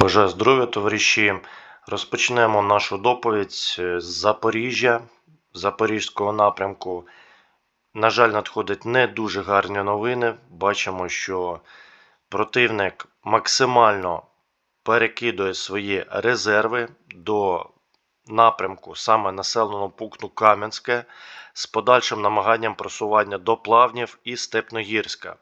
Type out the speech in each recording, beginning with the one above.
Бажаю здоров'я, товариші. Розпочнемо нашу доповідь з Запоріжжя, Запорізького напрямку. На жаль, надходять не дуже гарні новини. Бачимо, що противник максимально перекидує свої резерви до напрямку саме населеного пункту Кам'янське з подальшим намаганням просування до Плавнів і Степногірська.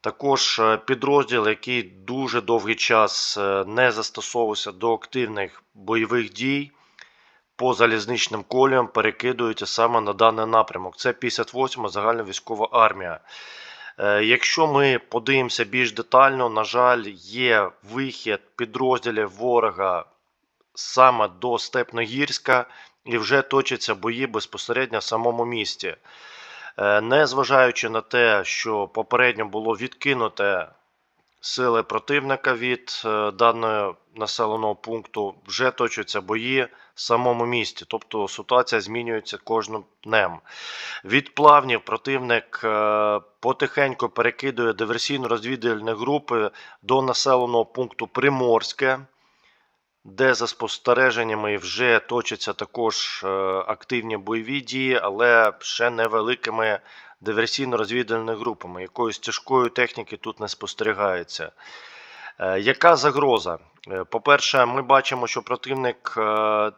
Також е, підрозділ, який дуже довгий час е, не застосовувався до активних бойових дій по залізничним коліям, перекидуються саме на даний напрямок. Це 58-ма загальна військова армія. Е, Якщо ми подивимося більш детально, на жаль, є вихід підрозділів ворога саме до Степногірська і вже точаться бої безпосередньо в самому місті. Е, Незважаючи на те, що попередньо було відкинуте сили противника від е, даного населеного пункту, вже точаться бої в самому місті. Тобто ситуація змінюється кожним днем. Від плавнів противник е, потихеньку перекидує диверсійно-розвідувальні групи до населеного пункту Приморське де за спостереженнями вже точаться також е, активні бойові дії, але ще невеликими диверсійно-розвідувальними групами. Якоїсь тяжкої техніки тут не спостерігається. Е, Яка загроза? Е, По-перше, ми бачимо, що противник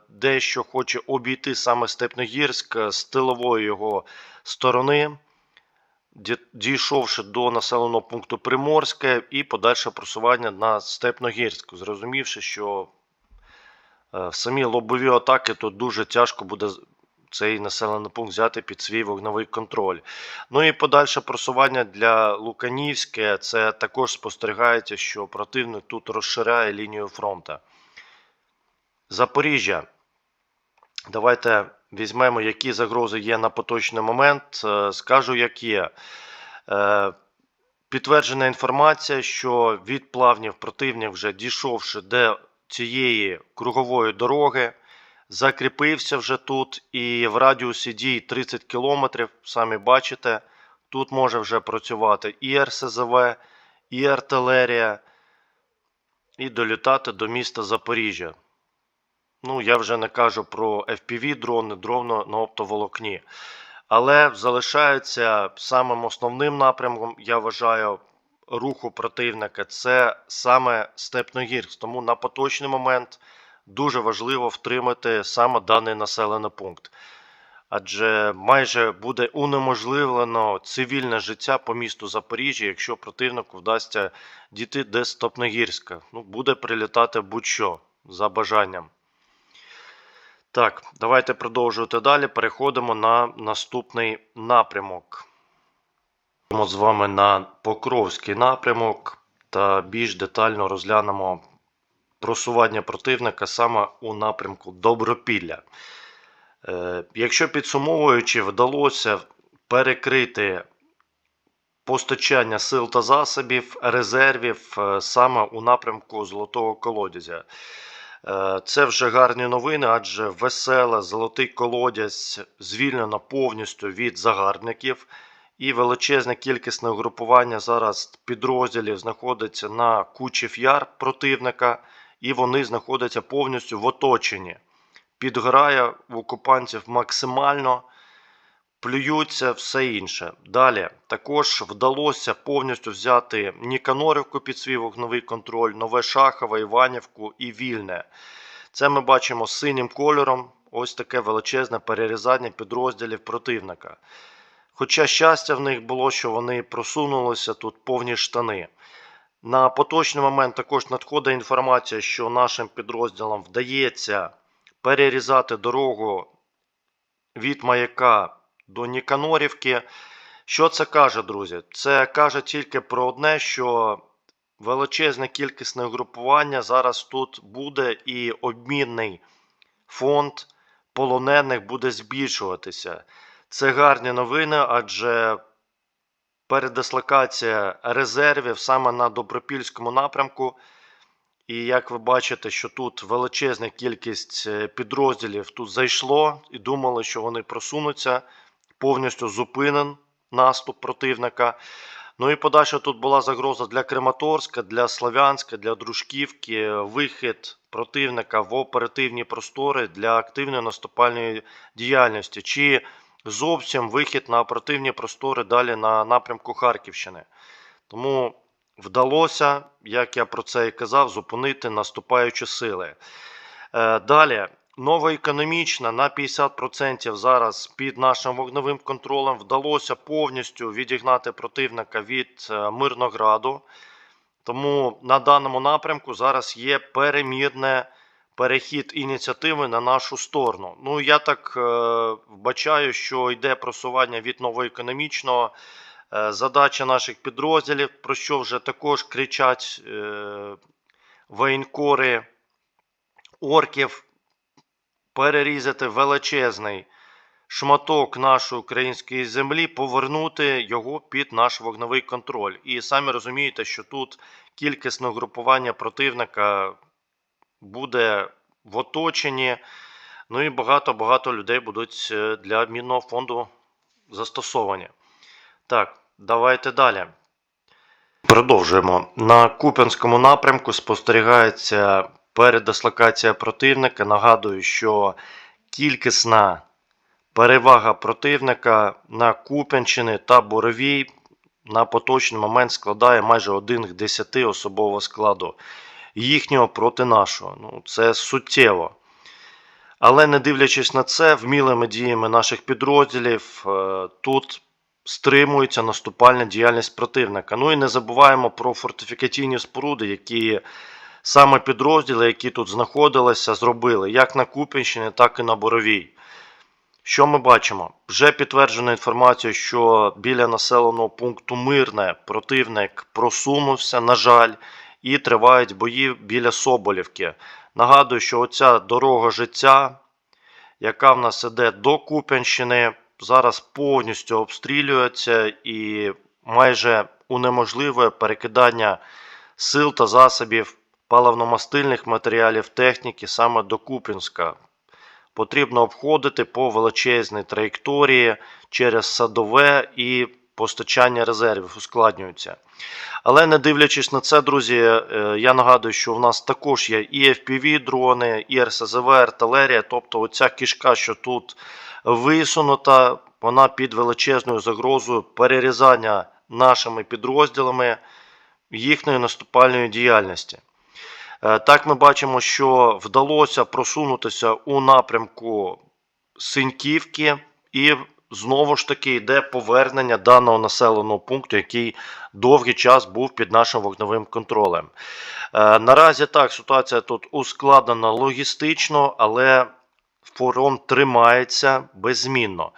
дещо хоче обійти саме Степногірськ з тилової його сторони, дійшовши до населеного пункту Приморське і подальше просування на Степногірськ, зрозумівши, що В самі лобові атаки тут дуже тяжко буде цей населений пункт взяти під свій вогневий контроль. Ну і подальше просування для Луканівське. Це також спостерігається, що противник тут розширяє лінію фронту. Запоріжжя. Давайте візьмемо, які загрози є на поточний момент. Е, Скажу, як є. Е, Підтверджена інформація, що від плавнів противник, вже дійшовши до цієї кругової дороги, закріпився вже тут і в радіусі дій 30 кілометрів, самі бачите, тут може вже працювати і РСЗВ, і артилерія, і долітати до міста Запоріжжя. Ну, я вже не кажу про FPV-дрони, дрони на оптоволокні. Але залишається самим основним напрямком, я вважаю, руху противника це саме Степногірськ. Тому на поточний момент дуже важливо втримати саме даний населений пункт. Адже майже буде унеможливлено цивільне життя по місту Запоріжжя, якщо противнику вдасться дійти до Степногірська. Ну, буде прилітати будь-що за бажанням. Так, давайте продовжувати далі. Переходимо на наступний напрямок. З вами на Покровський напрямок та більш детально розглянемо просування противника саме у напрямку Добропілля. Е, Якщо підсумовуючи, вдалося перекрити постачання сил та засобів, резервів е, саме у напрямку Золотого колодязя. Е, Це вже гарні новини, адже веселе золотий колодязь звільнено повністю від загарбників. І величезне кількісне угрупування зараз підрозділів знаходиться на Кучів Яр противника, і вони знаходяться повністю в оточенні. Підгорає в окупантів максимально, плюються все інше. Далі також вдалося повністю взяти Ніканорівку під свій вогневий контроль, Нове Шахове, Іванівку і Вільне. Це ми бачимо синім кольором. Ось таке величезне перерізання підрозділів противника. Хоча щастя в них було, що вони просунулися тут повні штани. На поточний момент також надходить інформація, що нашим підрозділам вдається перерізати дорогу від маяка до Ніканорівки. Що це каже, друзі? Це каже тільки про одне, що величезне кількісне групування зараз тут буде, і обмінний фонд полонених буде збільшуватися. Це гарні новини, адже передислокація резервів саме на Добропільському напрямку. І як ви бачите, що тут величезна кількість е, підрозділів тут зайшло і думали, що вони просунуться, повністю зупинен наступ противника. Ну і подальше тут була загроза для Крематорська, для Слов'янська, для Дружківки, вихід противника в оперативні простори для активної наступальної діяльності, чи зовсім вихід на оперативні простори далі на напрямку Харківщини. Тому вдалося, як я про це і казав, зупинити наступаючі сили. Е, Далі, новоекономічна на 50% зараз під нашим вогневим контролем вдалося повністю відігнати противника від е, Мирнограду. Тому на даному напрямку зараз є перемірне перехід ініціативи на нашу сторону. Ну, я так е, вбачаю, що йде просування від новоекономічного. Е, задача наших підрозділів, про що вже також кричать е, воєнкори орків, перерізати величезний шматок нашої української землі, повернути його під наш вогневий контроль. І самі розумієте, що тут кількісне групування противника буде в оточенні. Ну і багато-багато людей будуть е, для мінного фонду застосовані. Так, давайте далі. Продовжуємо. На Куп'янському напрямку спостерігається передислокація противника. Нагадую, що кількісна перевага противника на Куп'янщини та Боровій на поточний момент складає майже 1 к 10 особового складу їхнього проти нашого. Ну, це суттєво. Але не дивлячись на це, вмілими діями наших підрозділів е, тут стримується наступальна діяльність противника. Ну і не забуваємо про фортифікаційні споруди, які саме підрозділи, які тут знаходилися, зробили як на Куп'янщині, так і на Боровій. Що ми бачимо? Вже підтверджена інформація, що біля населеного пункту Мирне противник просунувся, на жаль, і тривають бої біля Соболівки. Нагадую, що оця дорога життя, яка в нас іде до Куп'янщини, зараз повністю обстрілюється і майже унеможливує перекидання сил та засобів паливно-мастильних матеріалів техніки саме до Куп'янська. Потрібно обходити по величезній траєкторії через садове і постачання резервів ускладнюються. Але не дивлячись на це, друзі, е, я нагадую, що в нас також є і FPV-дрони, і РСЗВ, артилерія. Тобто, оця кішка, що тут висунута, вона під величезною загрозою перерізання нашими підрозділами їхньої наступальної діяльності. Е, Так, ми бачимо, що вдалося просунутися у напрямку Синьківки, і знову ж таки йде повернення даного населеного пункту, який довгий час був під нашим вогневим контролем. Е, Наразі так, ситуація тут ускладнена логістично, але форум тримається беззмінно.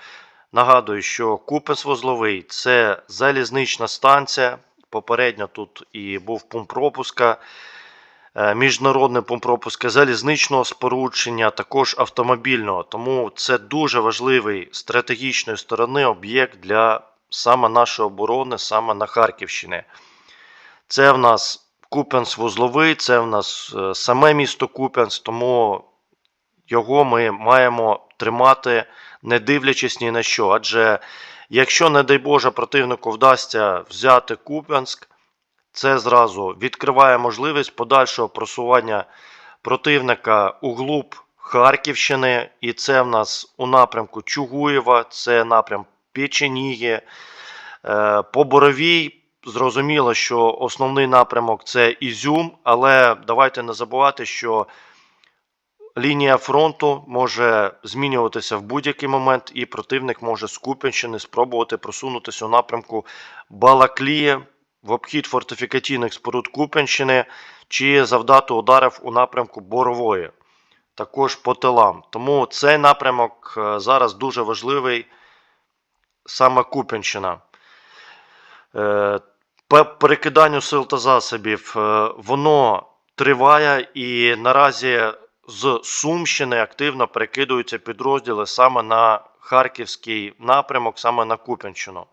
Нагадую, що Купенс-Вузловий це залізнична станція. Попередньо тут і був пункт пропуска, е, міжнародний пункт пропуска залізничного споручення, також автомобільного. Тому це дуже важливий стратегічної сторони об'єкт для саме нашої оборони, саме на Харківщині. Це в нас Куп'янськ-Вузловий, це в нас е, саме місто Куп'янськ, тому його ми маємо тримати, не дивлячись ні на що. Адже якщо, не дай Боже, противнику вдасться взяти Куп'янськ, це зразу відкриває можливість подальшого просування противника у глуб Харківщини, і це в нас у напрямку Чугуєва, це напрям Печеніги. Е, По Боровій зрозуміло, що основний напрямок це Ізюм, але давайте не забувати, що лінія фронту може змінюватися в будь-який момент, і противник може з Куп'янщини спробувати просунутися у напрямку Балаклії в обхід фортифікаційних споруд Куп'янщини чи завдати ударів у напрямку Борової, також по тилам. Тому цей напрямок е, зараз дуже важливий саме Куп'янщина. Е, По перекиданню сил та засобів е, воно триває і наразі з Сумщини активно перекидуються підрозділи саме на Харківський напрямок, саме на Куп'янщину.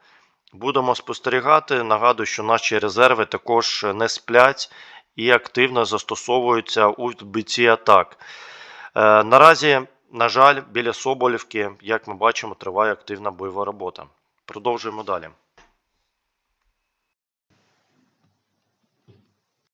Будемо спостерігати. Нагадую, що наші резерви також не сплять і активно застосовуються у відбитті атак. Е, Наразі, на жаль, біля Соболівки, як ми бачимо, триває активна бойова робота. Продовжуємо далі.